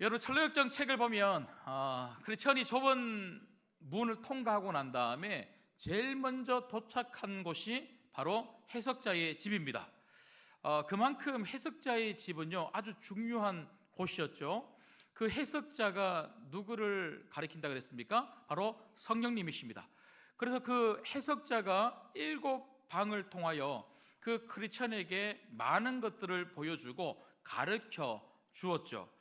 여러분 철로역정 책을 보면 아, 크리스천이 좁은 문을 통과하고 난 다음에 제일 먼저 도착한 곳이 바로 해석자의 집입니다. 어, 그만큼 해석자의 집은요 아주 중요한 곳이었죠. 그 해석자가 누구를 가리킨다 그랬습니까? 바로 성령님이십니다. 그래서 그 해석자가 일곱 방을 통하여 그 크리스천에게 많은 것들을 보여주고 가르쳐 주었죠.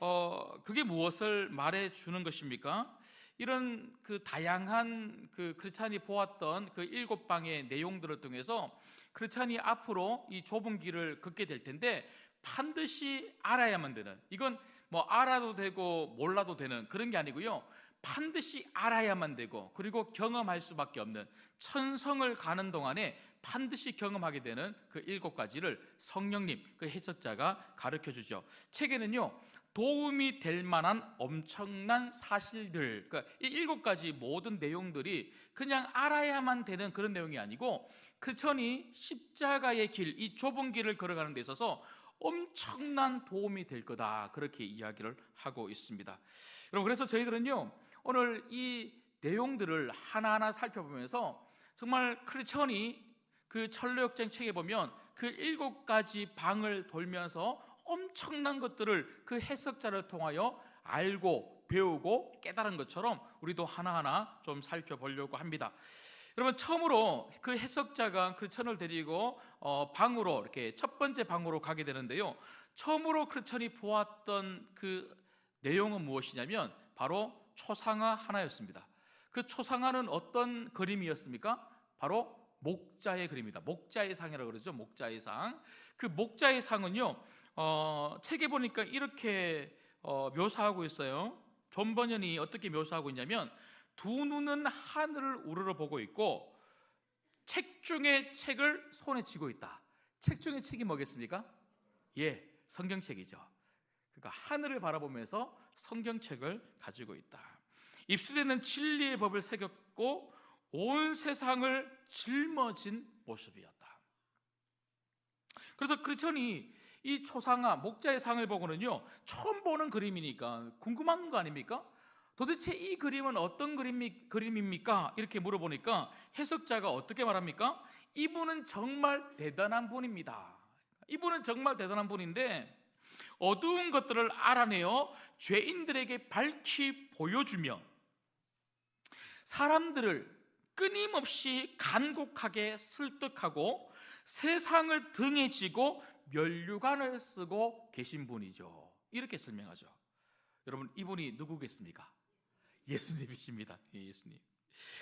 어, 그게 무엇을 말해 주는 것입니까? 이런 그 다양한 그 크리스찬이 보았던 그 일곱 방의 내용들을 통해서 크리스찬이 앞으로 이 좁은 길을 걷게 될 텐데 반드시 알아야만 되는 이건 뭐 알아도 되고 몰라도 되는 그런 게 아니고요. 반드시 알아야만 되고 그리고 경험할 수밖에 없는 천성을 가는 동안에 반드시 경험하게 되는 그 일곱 가지를 성령님 그 해석자가 가르쳐 주죠. 책에는요. 도움이 될 만한 엄청난 사실들, 그러니까 이 일곱 가지 모든 내용들이 그냥 알아야만 되는 그런 내용이 아니고 크천이 십자가의 길, 이 좁은 길을 걸어가는 데 있어서 엄청난 도움이 될 거다. 그렇게 이야기를 하고 있습니다. 여러분, 그래서 저희들은요, 오늘 이 내용들을 하나하나 살펴보면서 정말 크리천이 그 철로역정 책에 보면 그 일곱 가지 방을 돌면서 엄청난 것들을 그 해석자를 통하여 알고 배우고 깨달은 것처럼 우리도 하나하나 좀 살펴보려고 합니다. 여러분 처음으로 그 해석자가 그 천을 데리고 어, 방으로 이렇게 첫 번째 방으로 가게 되는데요. 처음으로 크리천이 보았던 그 내용은 무엇이냐면 바로 초상화 하나였습니다. 그 초상화는 어떤 그림이었습니까? 바로 목자의 그림입니다. 목자의 상이라고 그러죠. 목자의 상. 그 목자의 상은요. 어, 책에 보니까 이렇게 어, 묘사하고 있어요. 존 번연이 어떻게 묘사하고 있냐면 두 눈은 하늘을 우러러 보고 있고 책 중에 책을 손에 쥐고 있다. 책 중에 책이 뭐겠습니까? 예, 성경책이죠. 그러니까 하늘을 바라보면서 성경책을 가지고 있다. 입술에는 진리의 법을 새겼고 온 세상을 짊어진 모습이었다. 그래서 크리스천이 이 초상화 목자의 상을 보고는요 처음 보는 그림이니까 궁금한 거 아닙니까? 도대체 이 그림은 어떤 그림이, 그림입니까? 이렇게 물어보니까 해석자가 어떻게 말합니까? 이분은 정말 대단한 분입니다. 이분은 정말 대단한 분인데 어두운 것들을 알아내어 죄인들에게 밝히 보여주며 사람들을 끊임없이 간곡하게 설득하고 세상을 등에 지고 면류관을 쓰고 계신 분이죠. 이렇게 설명하죠. 여러분 이분이 누구겠습니까? 예수님이십니다. 예, 예수님.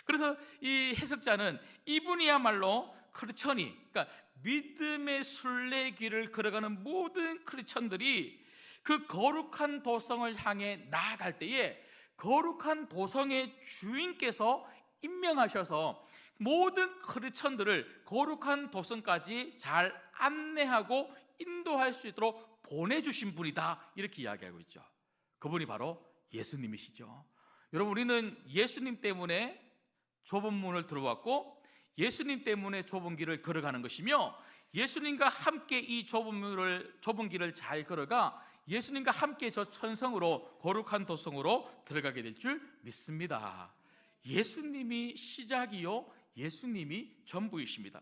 그래서 이 해석자는 이분이야말로 크리천이 그러니까 믿음의 순례길을 걸어가는 모든 크리천들이 그 거룩한 도성을 향해 나아갈 때에 거룩한 도성의 주인께서 임명하셔서 모든 크리천들을 거룩한 도성까지 잘 안내하고 인도할 수 있도록 보내주신 분이다 이렇게 이야기하고 있죠. 그분이 바로 예수님이시죠. 여러분 우리는 예수님 때문에 좁은 문을 들어왔고 예수님 때문에 좁은 길을 걸어가는 것이며 예수님과 함께 이 좁은 문을 좁은 길을 잘 걸어가 예수님과 함께 저 천성으로 거룩한 도성으로 들어가게 될 줄 믿습니다. 예수님이 시작이요 예수님이 전부이십니다.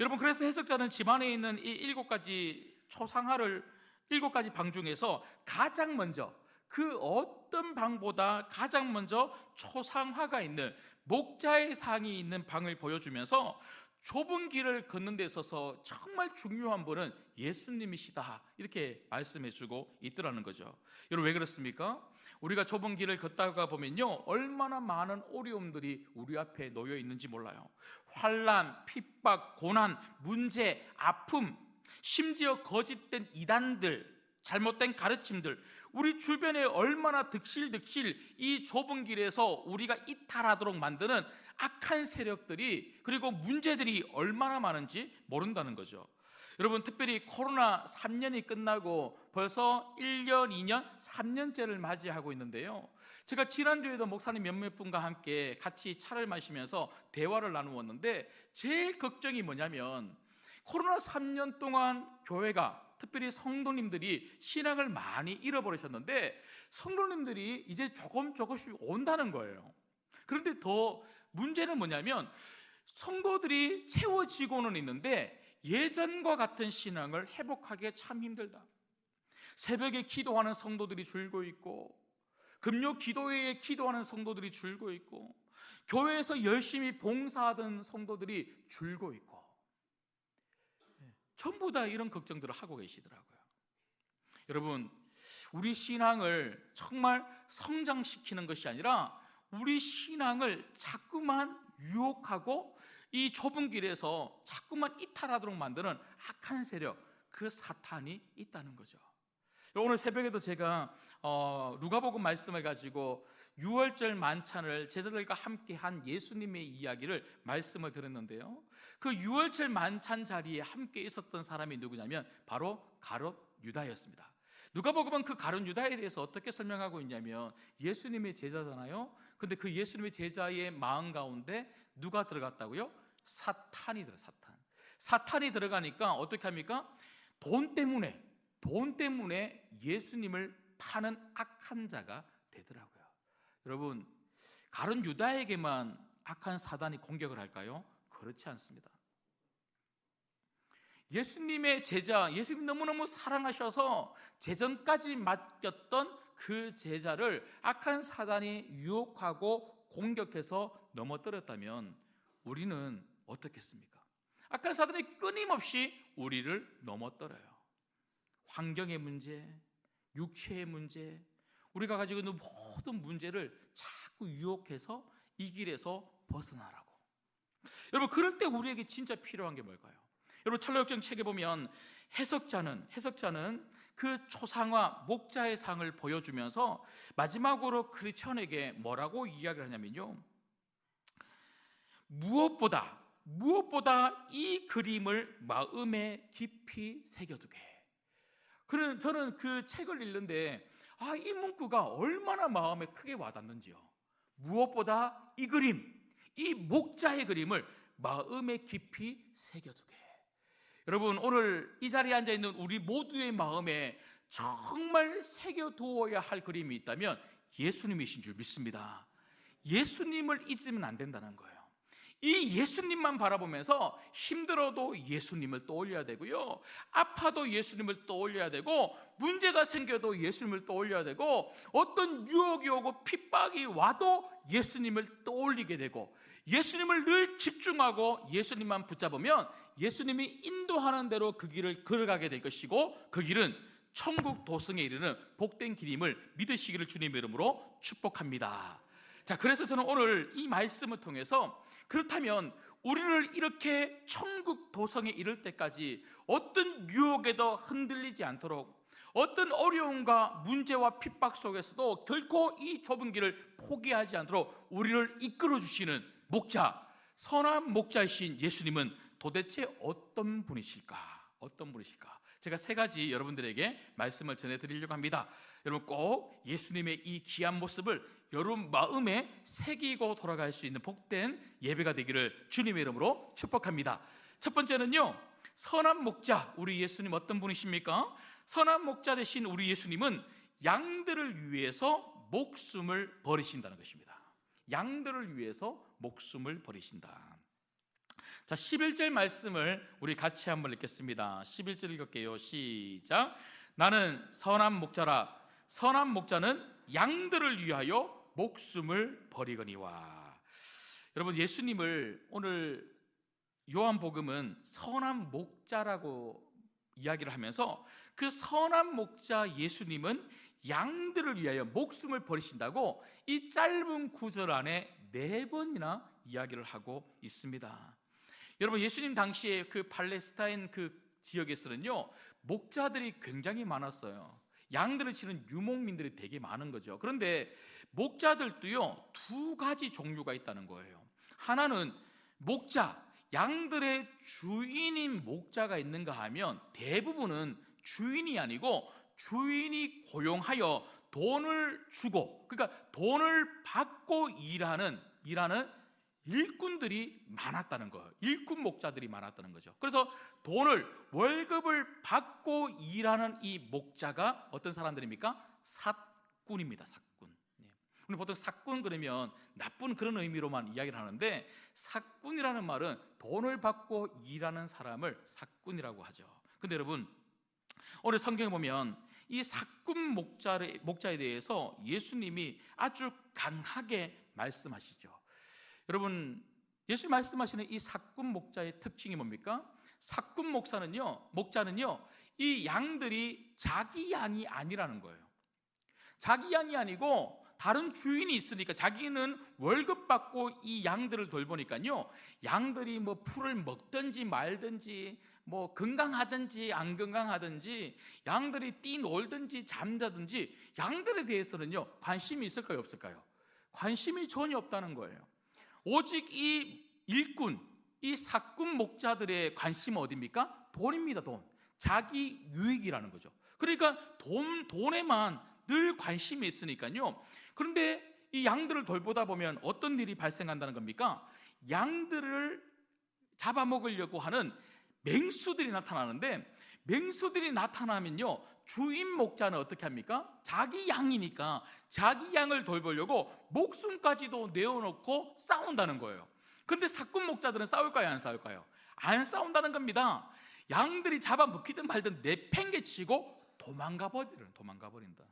여러분 그래서 해석자는 집안에 있는 이 일곱 가지 초상화를 일곱 가지 방 중에서 가장 먼저 그 어떤 방보다 가장 먼저 초상화가 있는 목자의 상이 있는 방을 보여주면서 좁은 길을 걷는 데 있어서 정말 중요한 분은 예수님이시다 이렇게 말씀해주고 있더라는 거죠. 여러분 왜 그렇습니까? 우리가 좁은 길을 걷다가 보면요 얼마나 많은 어려움들이 우리 앞에 놓여 있는지 몰라요. 환란, 핍박, 고난, 문제, 아픔, 심지어 거짓된 이단들, 잘못된 가르침들, 우리 주변에 얼마나 득실득실 이 좁은 길에서 우리가 이탈하도록 만드는 악한 세력들이 그리고 문제들이 얼마나 많은지 모른다는 거죠. 여러분 특별히 코로나 3년이 끝나고 벌써 1년, 2년, 3년째를 맞이하고 있는데요. 제가 지난주에도 목사님 몇몇 분과 함께 같이 차를 마시면서 대화를 나누었는데 제일 걱정이 뭐냐면 코로나 3년 동안 교회가 특별히 성도님들이 신앙을 많이 잃어버리셨는데 성도님들이 이제 조금 조금씩 온다는 거예요. 그런데 더 문제는 뭐냐면 성도들이 채워지고는 있는데 예전과 같은 신앙을 회복하기 참 힘들다. 새벽에 기도하는 성도들이 줄고 있고 금요 기도회에 기도하는 성도들이 줄고 있고 교회에서 열심히 봉사하던 성도들이 줄고 있고 예, 전부 다 이런 걱정들을 하고 계시더라고요. 여러분, 우리 신앙을 정말 성장시키는 것이 아니라 우리 신앙을 자꾸만 유혹하고 이 좁은 길에서 자꾸만 이탈하도록 만드는 악한 세력, 그 사탄이 있다는 거죠. 오늘 새벽에도 제가 어, 누가복음 말씀을 가지고 6월절 만찬을 제자들과 함께 한 예수님의 이야기를 말씀을 드렸는데요. 그 6월절 만찬 자리에 함께 있었던 사람이 누구냐면 바로 가롯 유다였습니다. 누가복음은 그 가롯 유다에 대해서 어떻게 설명하고 있냐면 예수님의 제자잖아요. 근데 그 예수님의 제자의 마음 가운데 누가 들어갔다고요? 사탄이 들어 사탄. 사탄이 들어가니까 어떻게 합니까? 돈 때문에 돈 때문에 예수님을 파는 악한 자가 되더라고요. 여러분, 가론 유다에게만 악한 사단이 공격을 할까요? 그렇지 않습니다. 예수님의 제자, 예수님 너무너무 사랑하셔서 재전까지 맡겼던 그 제자를 악한 사단이 유혹하고 공격해서 넘어뜨렸다면 우리는 어떻겠습니까? 악한 사단이 끊임없이 우리를 넘어뜨려요. 환경의 문제, 육체의 문제, 우리가 가지고 있는 모든 문제를 자꾸 유혹해서 이 길에서 벗어나라고. 여러분 그럴 때 우리에게 진짜 필요한 게 뭘까요? 여러분 철로역정 책에 보면 해석자는 해석자는 그 초상화 목자의 상을 보여주면서 마지막으로 크리스천에게 뭐라고 이야기를 하냐면요. 무엇보다 무엇보다 이 그림을 마음에 깊이 새겨두게. 그는 저는 그 책을 읽는데 아, 이 문구가 얼마나 마음에 크게 와닿는지요. 무엇보다 이 그림, 이 목자의 그림을 마음에 깊이 새겨두게. 여러분, 오늘 이 자리에 앉아 있는 우리 모두의 마음에 정말 새겨두어야 할 그림이 있다면 예수님이신 줄 믿습니다. 예수님을 잊으면 안 된다는 거예요. 이 예수님만 바라보면서 힘들어도 예수님을 떠올려야 되고요. 아파도 예수님을 떠올려야 되고, 문제가 생겨도 예수님을 떠올려야 되고, 어떤 유혹이 오고 핍박이 와도 예수님을 떠올리게 되고, 예수님을 늘 집중하고 예수님만 붙잡으면 예수님이 인도하는 대로 그 길을 걸어가게 될 것이고, 그 길은 천국 도성에 이르는 복된 길임을 믿으시기를 주님의 이름으로 축복합니다. 자, 그래서 저는 오늘 이 말씀을 통해서 그렇다면 우리를 이렇게 천국 도성에 이를 때까지 어떤 유혹에도 흔들리지 않도록 어떤 어려움과 문제와 핍박 속에서도 결코 이 좁은 길을 포기하지 않도록 우리를 이끌어 주시는 목자, 선한 목자이신 예수님은 도대체 어떤 분이실까? 어떤 분이실까? 제가 세 가지 여러분들에게 말씀을 전해 드리려고 합니다. 여러분 꼭 예수님의 이 귀한 모습을 여러분 마음에 새기고 돌아갈 수 있는 복된 예배가 되기를 주님의 이름으로 축복합니다. 첫 번째는요. 선한 목자 우리 예수님 어떤 분이십니까? 선한 목자 되신 우리 예수님은 양들을 위해서 목숨을 버리신다는 것입니다. 양들을 위해서 목숨을 버리신다. 자, 11절 말씀을 우리 같이 한번 읽겠습니다. 11절 읽을게요. 시작. 나는 선한 목자라. 선한 목자는 양들을 위하여 목숨을 버리거니와. 여러분 예수님을 오늘 요한복음은 선한 목자라고 이야기를 하면서 그 선한 목자 예수님은 양들을 위하여 목숨을 버리신다고 이 짧은 구절 안에 네 번이나 이야기를 하고 있습니다. 여러분 예수님 당시에 그 팔레스타인 그 지역에서는요 목자들이 굉장히 많았어요. 양들을 치는 유목민들이 되게 많은 거죠. 그런데 목자들도요, 두 가지 종류가 있다는 거예요. 하나는 목자, 양들의 주인인 목자가 있는가 하면 대부분은 주인이 아니고 주인이 고용하여 돈을 주고, 그러니까 돈을 받고 일하는, 일하는 일꾼들이 많았다는 거예요. 일꾼 목자들이 많았다는 거죠. 그래서 돈을 월급을 받고 일하는 이 목자가 어떤 사람들입니까? 삭군입니다. 삭군. 예. 우리 보통 삭군 그러면 나쁜 그런 의미로만 이야기를 하는데 삭군이라는 말은 돈을 받고 일하는 사람을 삭군이라고 하죠. 근데 여러분 오늘 성경에 보면 이 삭군 목자에, 목자에 대해서 예수님이 아주 강하게 말씀하시죠. 여러분 예수님 말씀하시는 이 삭군 목자의 특징이 뭡니까? 삭군 목사는요, 목자는요, 이 양들이 자기 양이 아니라는 거예요. 자기 양이 아니고 다른 주인이 있으니까 자기는 월급 받고 이 양들을 돌보니까요. 양들이 뭐 풀을 먹든지 말든지 뭐 건강하든지 안 건강하든지 양들이 뛰놀든지 잠자든지 양들에 대해서는요. 관심이 있을까요, 없을까요? 관심이 전혀 없다는 거예요. 오직 이 일꾼, 이 사꾼 목자들의 관심은 어디입니까? 돈입니다, 돈. 자기 유익이라는 거죠. 그러니까 돈, 돈에만 늘 관심이 있으니까요. 그런데 이 양들을 돌보다 보면 어떤 일이 발생한다는 겁니까? 양들을 잡아먹으려고 하는 맹수들이 나타나는데 맹수들이 나타나면요. 주인 목자는 어떻게 합니까? 자기 양이니까 자기 양을 돌보려고 목숨까지도 내어놓고 싸운다는 거예요. 근데 사꾼 목자들은 싸울까요? 안 싸울까요? 안 싸운다는 겁니다. 양들이 잡아먹히든 말든 내팽개치고 도망가 버리는 도망가 버린다.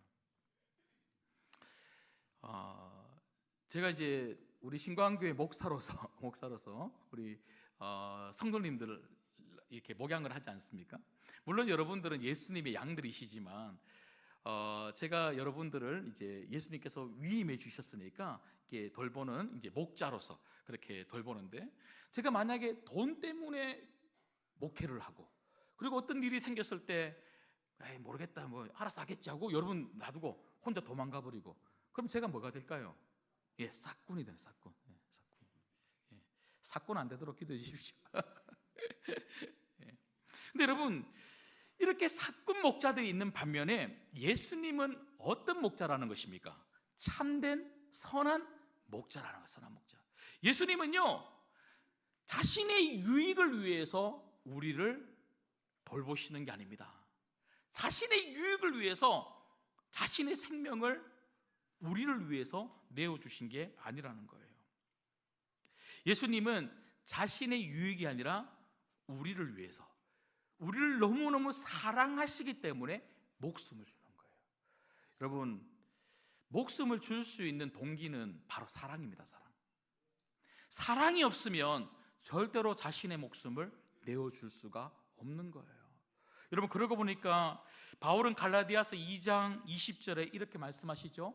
어, 제가 이제 우리 신광교회 목사로서 목사로서 우리 어, 성도님들을 이렇게 목양을 하지 않습니까? 물론 여러분들은 예수님의 양들이시지만 어, 제가 여러분들을 이제 예수님께서 위임해 주셨으니까 이렇게 돌보는 이제 목자로서 그렇게 돌보는데 제가 만약에 돈 때문에 목회를 하고 그리고 어떤 일이 생겼을 때 에이, 모르겠다 뭐 알아서 하겠지 하고 여러분 놔두고 혼자 도망가 버리고 그럼 제가 뭐가 될까요? 예, 싹군이 돼요, 싹군. 예, 싹군. 예, 싹군 안 되도록 기도해 주십시오. 예. 근데 여러분 이렇게 삭군 목자들이 있는 반면에 예수님은 어떤 목자라는 것입니까? 참된 선한 목자라는 거 선한 목자. 예수님은요 자신의 유익을 위해서 우리를 돌보시는 게 아닙니다. 자신의 유익을 위해서 자신의 생명을 우리를 위해서 내어 주신 게 아니라는 거예요. 예수님은 자신의 유익이 아니라 우리를 위해서 우리를 너무너무 사랑하시기 때문에 목숨을 주는 거예요. 여러분, 목숨을 줄 수 있는 동기는 바로 사랑입니다, 사랑. 사랑이 없으면 절대로 자신의 목숨을 내어줄 수가 없는 거예요. 여러분, 그러고 보니까 바울은 갈라디아서 2장 20절에 이렇게 말씀하시죠.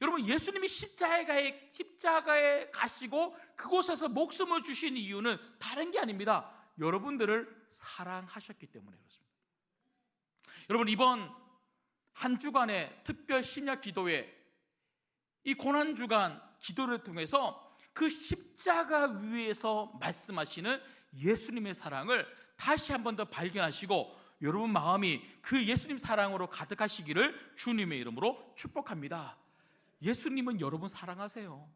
여러분 예수님이 십자가에 십자가에 가시고 그곳에서 목숨을 주신 이유는 다른 게 아닙니다. 여러분들을 사랑하셨기 때문에 그렇습니다. 여러분 이번 한 주간의 특별 심야 기도회 이 고난 주간 기도를 통해서 그 십자가 위에서 말씀하시는 예수님의 사랑을 다시 한 번 더 발견하시고 여러분 마음이 그 예수님 사랑으로 가득하시기를 주님의 이름으로 축복합니다. 예수님은 여러분 사랑하세요.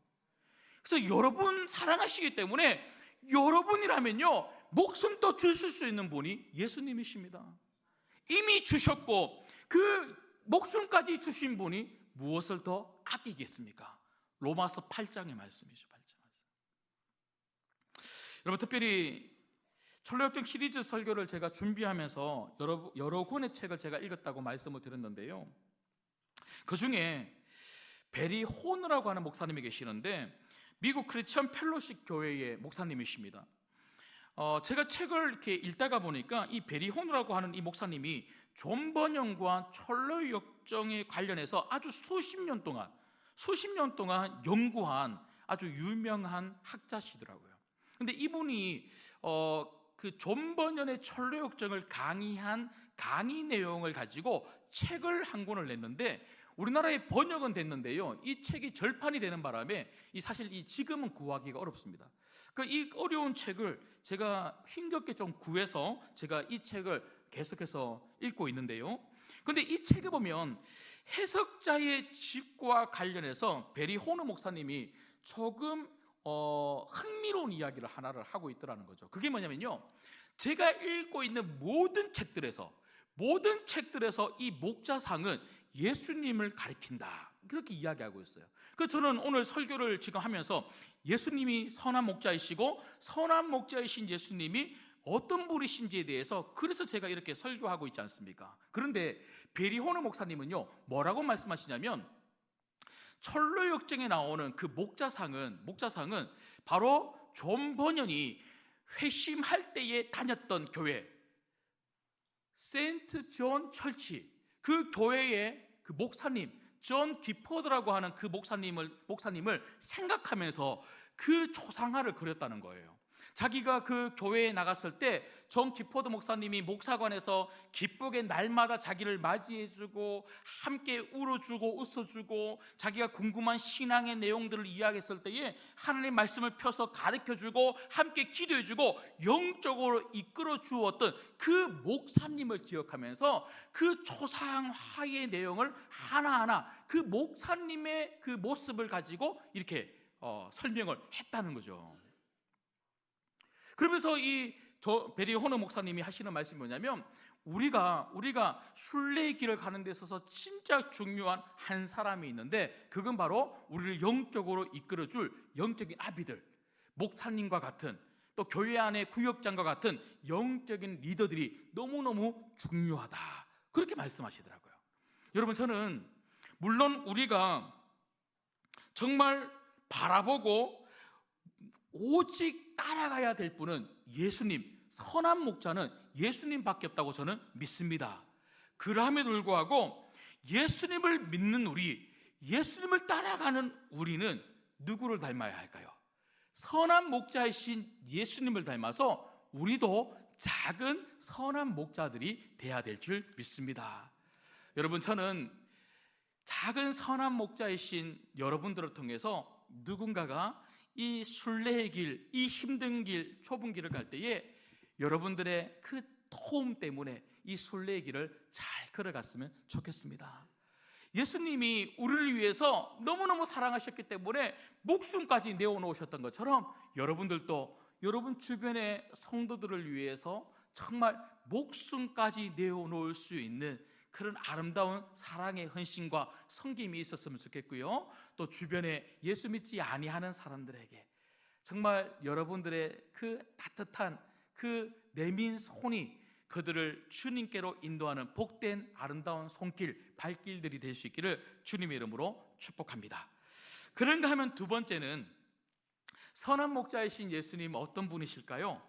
그래서 여러분 사랑하시기 때문에 여러분이라면요 목숨도 주실 수 있는 분이 예수님이십니다. 이미 주셨고 그 목숨까지 주신 분이 무엇을 더 아끼겠습니까? 로마서 8장의 말씀이죠. 8장 여러분 특별히 철로역정 시리즈 설교를 제가 준비하면서 여러, 여러 권의 책을 제가 읽었다고 말씀을 드렸는데요. 그 중에 베리 호너라고 하는 목사님이 계시는데 미국 크리스천 펠로식 교회의 목사님이십니다. 어, 제가 책을 이렇게 읽다가 보니까 이 베리 호너라고 하는 이 목사님이 존 번영과 철로 역정에 관련해서 아주 수십 년 동안 수십 년 동안 연구한 아주 유명한 학자시더라고요. 근데 이분이 어, 그 존버년의 철로 역정을 강의한 강의 내용을 가지고 책을 한 권을 냈는데 우리나라에 번역은 됐는데요. 이 책이 절판이 되는 바람에 이 사실 이 지금은 구하기가 어렵습니다. 그 이 어려운 책을 제가 힘겹게 좀 구해서 제가 이 책을 계속해서 읽고 있는데요. 근데 이 책에 보면 해석자의 집과 관련해서 베리 호노 목사님이 조금 어, 흥미로운 이야기를 하나를 하고 있더라는 거죠. 그게 뭐냐면요. 제가 읽고 있는 모든 책들에서 모든 책들에서 이 목자상은 예수님을 가리킨다. 그렇게 이야기하고 있어요. 그 저는 오늘 설교를 지금 하면서 예수님이 선한 목자이시고 선한 목자이신 예수님이 어떤 분이신지에 대해서 그래서 제가 이렇게 설교하고 있지 않습니까? 그런데 베리호르 목사님은요 뭐라고 말씀하시냐면 철로 역정에 나오는 그 목자상은 목자상은 바로 존 버년이 회심할 때에 다녔던 교회 세인트 존 철치 그 교회의 그 목사님 존 기포드라고 하는 그 목사님을 목사님을 생각하면서 그 초상화를 그렸다는 거예요. 자기가 그 교회에 나갔을 때존 기포드 목사님이 목사관에서 기쁘게 날마다 자기를 맞이해주고 함께 울어주고 웃어주고 자기가 궁금한 신앙의 내용들을 이야기했을 때에 하나님 말씀을 펴서 가르쳐주고 함께 기도해주고 영적으로 이끌어 주었던 그 목사님을 기억하면서 그 초상화의 내용을 하나하나 그 목사님의 그 모습을 가지고 이렇게 어, 설명을 했다는 거죠. 그러면서 이 베리 호너 목사님이 하시는 말씀이 뭐냐면 우리가 우리가 순례의 길을 가는 데 있어서 진짜 중요한 한 사람이 있는데 그건 바로 우리를 영적으로 이끌어 줄 영적인 아비들 목사님과 같은 또 교회 안의 구역장과 같은 영적인 리더들이 너무너무 중요하다. 그렇게 말씀하시더라고요. 여러분 저는 물론 우리가 정말 바라보고 오직 따라가야 될 분은 예수님, 선한 목자는 예수님밖에 없다고 저는 믿습니다. 그럼에도 불구하고 예수님을 믿는 우리, 예수님을 따라가는 우리는 누구를 닮아야 할까요? 선한 목자이신 예수님을 닮아서 우리도 작은 선한 목자들이 돼야 될 줄 믿습니다. 여러분 저는 작은 선한 목자이신 여러분들을 통해서 누군가가 이 순례의 길, 이 힘든 길, 좁은 길을 갈 때에 여러분들의 그 도움 때문에 이 순례의 길을 잘 걸어갔으면 좋겠습니다. 예수님이 우리를 위해서 너무너무 사랑하셨기 때문에 목숨까지 내어놓으셨던 것처럼 여러분들도 여러분 주변의 성도들을 위해서 정말 목숨까지 내어놓을 수 있는 그런 아름다운 사랑의 헌신과 성김이 있었으면 좋겠고요. 또 주변에 예수 믿지 아니하는 사람들에게 정말 여러분들의 그 따뜻한 그 내민 손이 그들을 주님께로 인도하는 복된 아름다운 손길, 발길들이 될 수 있기를 주님의 이름으로 축복합니다. 그런가 하면 두 번째는 선한 목자이신 예수님 어떤 분이실까요?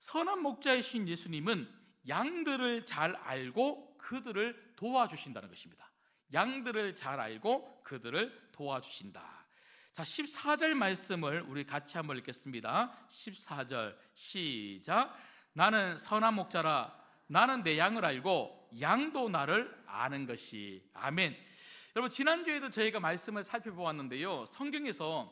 선한 목자이신 예수님은 양들을 잘 알고 그들을 도와주신다는 것입니다. 양들을 잘 알고 그들을 도와주신다. 자, 14절 말씀을 우리 같이 한번 읽겠습니다. 14절 시작. 나는 선한 목자라 나는 내 양을 알고 양도 나를 아는 것이 아멘. 여러분 지난주에도 저희가 말씀을 살펴보았는데요. 성경에서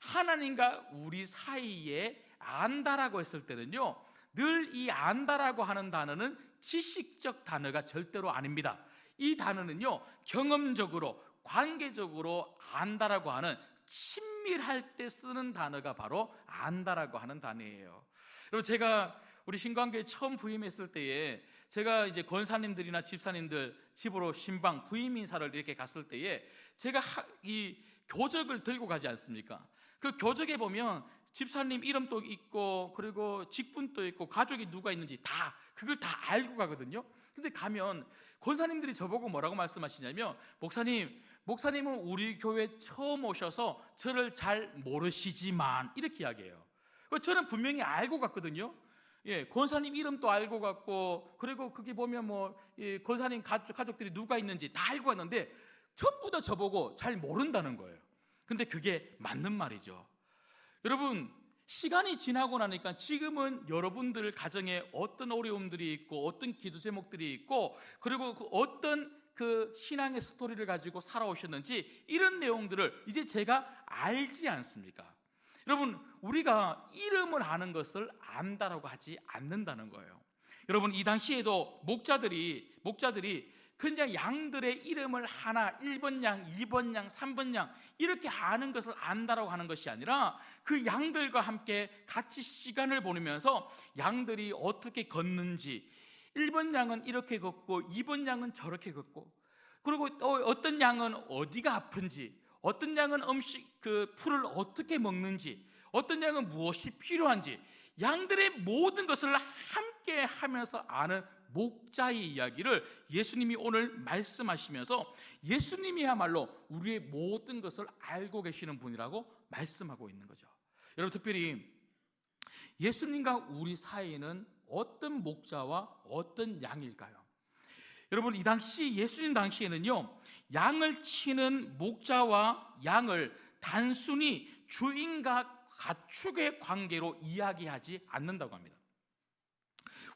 하나님과 우리 사이에 안다라고 했을 때는요. 늘 이 안다라고 하는 단어는 지식적 단어가 절대로 아닙니다. 이 단어는요, 경험적으로, 관계적으로 안다라고 하는 친밀할 때 쓰는 단어가 바로 안다라고 하는 단어예요. 그리고 제가 우리 신관교회 처음 부임했을 때에 제가 이제 권사님들이나 집사님들 집으로 신방 부임 인사를 이렇게 갔을 때에 제가 이 교적을 들고 가지 않습니까? 그 교적에 보면 집사님 이름도 있고 그리고 직분도 있고 가족이 누가 있는지 다 그걸 다 알고 가거든요. 근데 가면 권사님들이 저보고 뭐라고 말씀하시냐면 목사님, 목사님은 우리 교회 처음 오셔서 저를 잘 모르시지만 이렇게 이야기해요. 저는 분명히 알고 갔거든요. 예, 권사님 이름도 알고 갔고 그리고 그게 보면 뭐 예, 권사님 가족, 가족들이 누가 있는지 다 알고 갔는데 전부 다 저보고 잘 모른다는 거예요. 근데 그게 맞는 말이죠. 여러분 시간이 지나고 나니까 지금은 여러분들 가정에 어떤 어려움들이 있고 어떤 기도 제목들이 있고 그리고 그 어떤 그 신앙의 스토리를 가지고 살아오셨는지 이런 내용들을 이제 제가 알지 않습니까? 여러분 우리가 이름을 아는 것을 안다라고 하지 않는다는 거예요. 여러분 이 당시에도 목자들이 목자들이 그냥 양들의 이름을 하나 1번 양, 2번 양, 3번 양 이렇게 아는 것을 안다라고 하는 것이 아니라 그 양들과 함께 같이 시간을 보내면서 양들이 어떻게 걷는지 1번 양은 이렇게 걷고 2번 양은 저렇게 걷고 그리고 또 어떤 양은 어디가 아픈지 어떤 양은 음식 그 풀을 어떻게 먹는지 어떤 양은 무엇이 필요한지 양들의 모든 것을 함께 하면서 아는 목자의 이야기를 예수님이 오늘 말씀하시면서 예수님이야말로 우리의 모든 것을 알고 계시는 분이라고 말씀하고 있는 거죠. 여러분 특별히 예수님과 우리 사이에는 어떤 목자와 어떤 양일까요? 여러분 이 당시 예수님 당시에는요 양을 치는 목자와 양을 단순히 주인과 가축의 관계로 이야기하지 않는다고 합니다.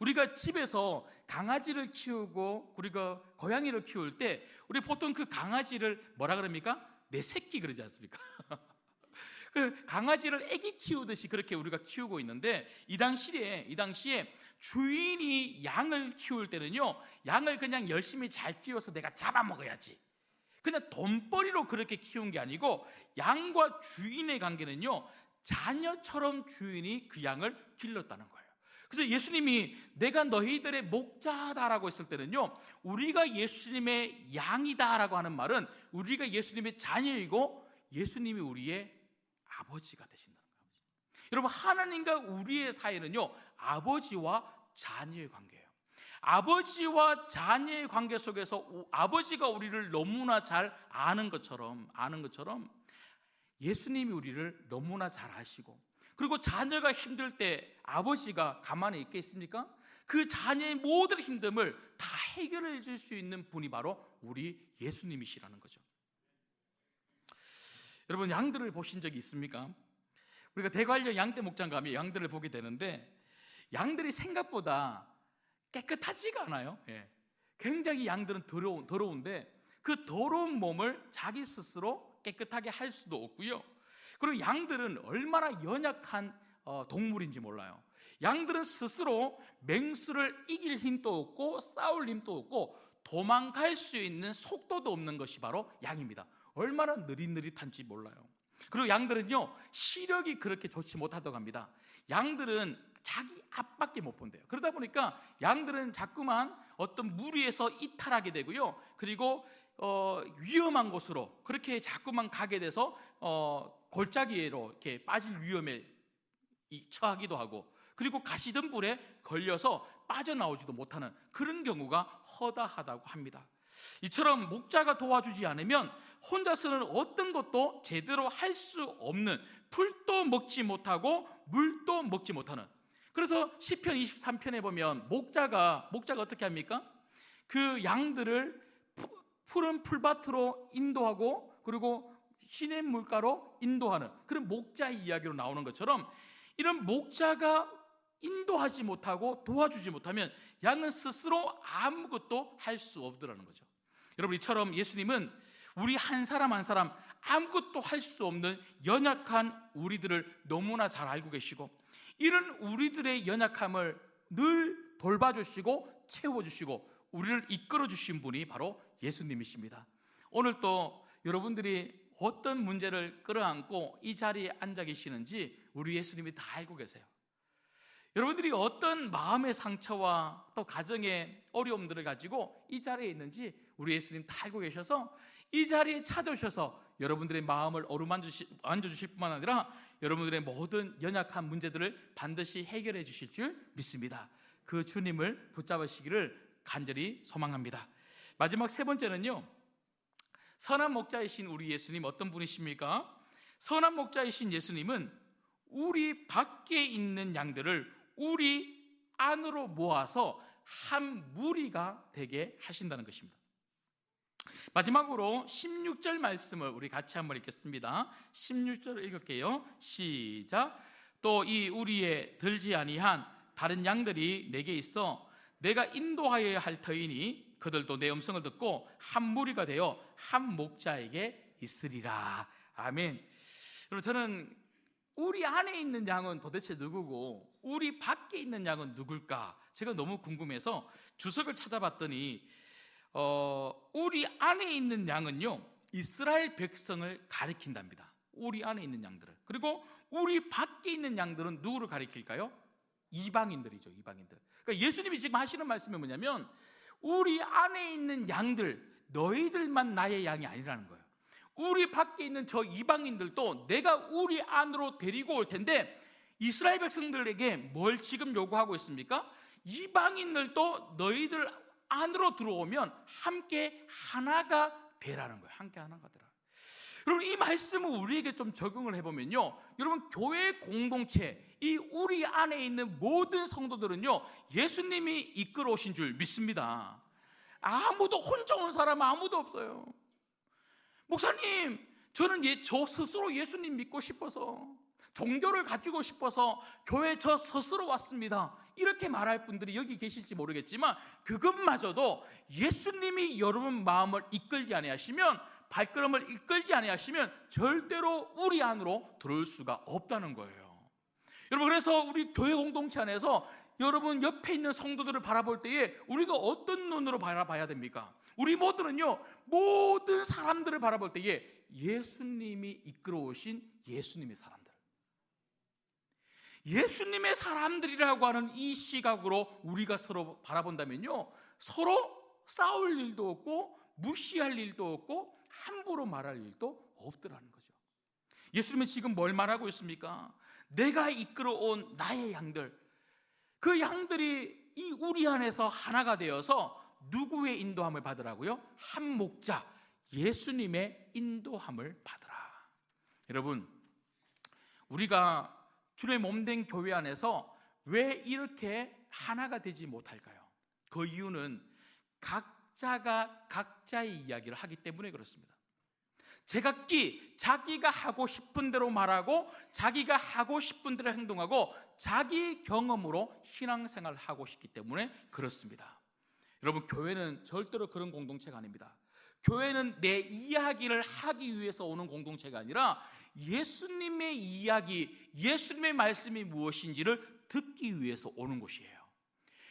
우리가 집에서 강아지를 키우고 우리가 고양이를 키울 때 우리 보통 그 강아지를 뭐라 그럽니까? 내 새끼 그러지 않습니까? 그 강아지를 애기 키우듯이 그렇게 우리가 키우고 있는데 이 당시에 이 당시에 주인이 양을 키울 때는요 양을 그냥 열심히 잘 키워서 내가 잡아먹어야지 그냥 돈벌이로 그렇게 키운 게 아니고 양과 주인의 관계는요 자녀처럼 주인이 그 양을 길렀다는 거예요. 그래서 예수님이 내가 너희들의 목자다라고 했을 때는요, 우리가 예수님의 양이다라고 하는 말은 우리가 예수님의 자녀이고 예수님이 우리의 아버지가 되신다는 거예요. 여러분, 하나님과 우리의 사이는요, 아버지와 자녀의 관계예요. 아버지와 자녀의 관계 속에서 아버지가 우리를 너무나 잘 아는 것처럼 아는 것처럼 예수님이 우리를 너무나 잘 아시고 그리고 자녀가 힘들 때 아버지가 가만히 있겠습니까? 그 자녀의 모든 힘듦을 다 해결해 줄 수 있는 분이 바로 우리 예수님이시라는 거죠. 여러분 양들을 보신 적이 있습니까? 우리가 대관령 양떼 목장 가면 양들을 보게 되는데 양들이 생각보다 깨끗하지가 않아요. 예. 굉장히 양들은 더러운, 더러운데 그 더러운 몸을 자기 스스로 깨끗하게 할 수도 없고요. 그리고 양들은 얼마나 연약한 어, 동물인지 몰라요. 양들은 스스로 맹수를 이길 힘도 없고 싸울 힘도 없고 도망갈 수 있는 속도도 없는 것이 바로 양입니다. 얼마나 느릿느릿한지 몰라요. 그리고 양들은요 시력이 그렇게 좋지 못하다고 합니다. 양들은 자기 앞밖에 못 본대요. 그러다 보니까 양들은 자꾸만 어떤 무리에서 이탈하게 되고요. 그리고 어, 위험한 곳으로 그렇게 자꾸만 가게 돼서 어, 골짜기로 이렇게 빠질 위험에 처하기도 하고 그리고 가시덤 불에 걸려서 빠져나오지도 못하는 그런 경우가 허다하다고 합니다. 이처럼 목자가 도와주지 않으면 혼자서는 어떤 것도 제대로 할 수 없는 풀도 먹지 못하고 물도 먹지 못하는 그래서 시편 23편에 보면 목자가 목자가 어떻게 합니까? 그 양들을 푸른 풀밭으로 인도하고 그리고 시냇 물가로 인도하는 그런 목자 이야기로 나오는 것처럼 이런 목자가 인도하지 못하고 도와주지 못하면 양은 스스로 아무것도 할 수 없더라는 거죠. 여러분 이처럼 예수님은 우리 한 사람 한 사람 아무것도 할 수 없는 연약한 우리들을 너무나 잘 알고 계시고 이런 우리들의 연약함을 늘 돌봐주시고 채워주시고 우리를 이끌어 주신 분이 바로 예수님이십니다. 오늘 또 여러분들이 어떤 문제를 끌어안고 이 자리에 앉아 계시는지 우리 예수님이 다 알고 계세요. 여러분들이 어떤 마음의 상처와 또 가정의 어려움들을 가지고 이 자리에 있는지 우리 예수님 다 알고 계셔서 이 자리에 찾아오셔서 여러분들의 마음을 어루만져 주실 뿐만 아니라 여러분들의 모든 연약한 문제들을 반드시 해결해 주실 줄 믿습니다. 그 주님을 붙잡으시기를 간절히 소망합니다. 마지막 세 번째는요. 선한 목자이신 우리 예수님 어떤 분이십니까? 선한 목자이신 예수님은 우리 밖에 있는 양들을 우리 안으로 모아서 한 무리가 되게 하신다는 것입니다. 마지막으로 16절 말씀을 우리 같이 한번 읽겠습니다. 16절 읽을게요. 시작. 또 이 우리의 들지 아니한 다른 양들이 내게 있어 내가 인도하여야 할 터이니 그들도 내 음성을 듣고 한 무리가 되어 한 목자에게 있으리라. 아멘. 여러분 저는 우리 안에 있는 양은 도대체 누구고 우리 밖에 있는 양은 누굴까? 제가 너무 궁금해서 주석을 찾아봤더니 어, 우리 안에 있는 양은요 이스라엘 백성을 가리킨답니다. 우리 안에 있는 양들을 그리고 우리 밖에 있는 양들은 누구를 가리킬까요? 이방인들이죠. 이방인들. 그러니까 예수님이 지금 하시는 말씀이 뭐냐면 우리 안에 있는 양들 너희들만 나의 양이 아니라는 거예요. 우리 밖에 있는 저 이방인들도 내가 우리 안으로 데리고 올 텐데 이스라엘 백성들에게 뭘 지금 요구하고 있습니까? 이방인들도 너희들 안으로 들어오면 함께 하나가 되라는 거예요. 함께 하나가 되라. 여러분 이 말씀을 우리에게 좀 적용을 해보면요, 여러분 교회 공동체 이 우리 안에 있는 모든 성도들은요 예수님이 이끌어 오신 줄 믿습니다. 아무도 혼자 온 사람 아무도 없어요. 목사님, 저는 예, 저 스스로 예수님 믿고 싶어서 종교를 가지고 싶어서 교회 저 스스로 왔습니다. 이렇게 말할 분들이 여기 계실지 모르겠지만 그것마저도 예수님이 여러분 마음을 이끌지 아니하시면 발걸음을 이끌지 아니하시면 절대로 우리 안으로 들어올 수가 없다는 거예요. 여러분 그래서 우리 교회 공동체 안에서 여러분 옆에 있는 성도들을 바라볼 때에 우리가 어떤 눈으로 바라봐야 됩니까? 우리 모두는요 모든 사람들을 바라볼 때에 예수님이 이끌어 오신 예수님의 사람들 예수님의 사람들이라고 하는 이 시각으로 우리가 서로 바라본다면요 서로 싸울 일도 없고 무시할 일도 없고 함부로 말할 일도 없더라는 거죠 예수님은 지금 뭘 말하고 있습니까? 내가 이끌어 온 나의 양들 그 양들이 이 우리 안에서 하나가 되어서 누구의 인도함을 받으라고요? 한 목자 예수님의 인도함을 받으라. 여러분 우리가 주의 몸된 교회 안에서 왜 이렇게 하나가 되지 못할까요? 그 이유는 각 자가 각자의 이야기를 하기 때문에 그렇습니다. 제각기 자기가 하고 싶은 대로 말하고 자기가 하고 싶은 대로 행동하고 자기 경험으로 신앙생활을 하고 싶기 때문에 그렇습니다. 여러분 교회는 절대로 그런 공동체가 아닙니다. 교회는 내 이야기를 하기 위해서 오는 공동체가 아니라 예수님의 이야기, 예수님의 말씀이 무엇인지를 듣기 위해서 오는 곳이에요.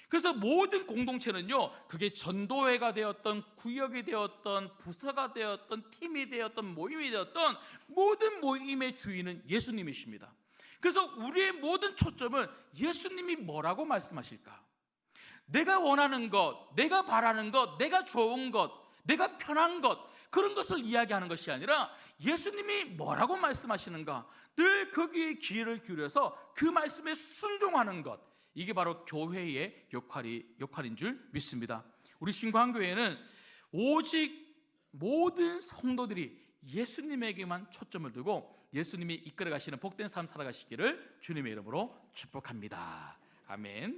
그래서 모든 공동체는요, 그게 전도회가 되었던, 구역이 되었던, 부서가 되었던, 팀이 되었던, 모임이 되었던, 모든 모임의 주인은 예수님이십니다. 그래서 우리의 모든 초점은 예수님이 뭐라고 말씀하실까? 내가 원하는 것, 내가 바라는 것, 내가 좋은 것, 내가 편한 것, 그런 것을 이야기하는 것이 아니라 예수님이 뭐라고 말씀하시는가? 늘 거기에 귀를 기울여서 그 말씀에 순종하는 것. 이게 바로 교회의 역할이 역할인 줄 믿습니다. 우리 신광교회는 오직 모든 성도들이 예수님에게만 초점을 두고 예수님이 이끌어 가시는 복된 삶 살아가시기를 주님의 이름으로 축복합니다. 아멘.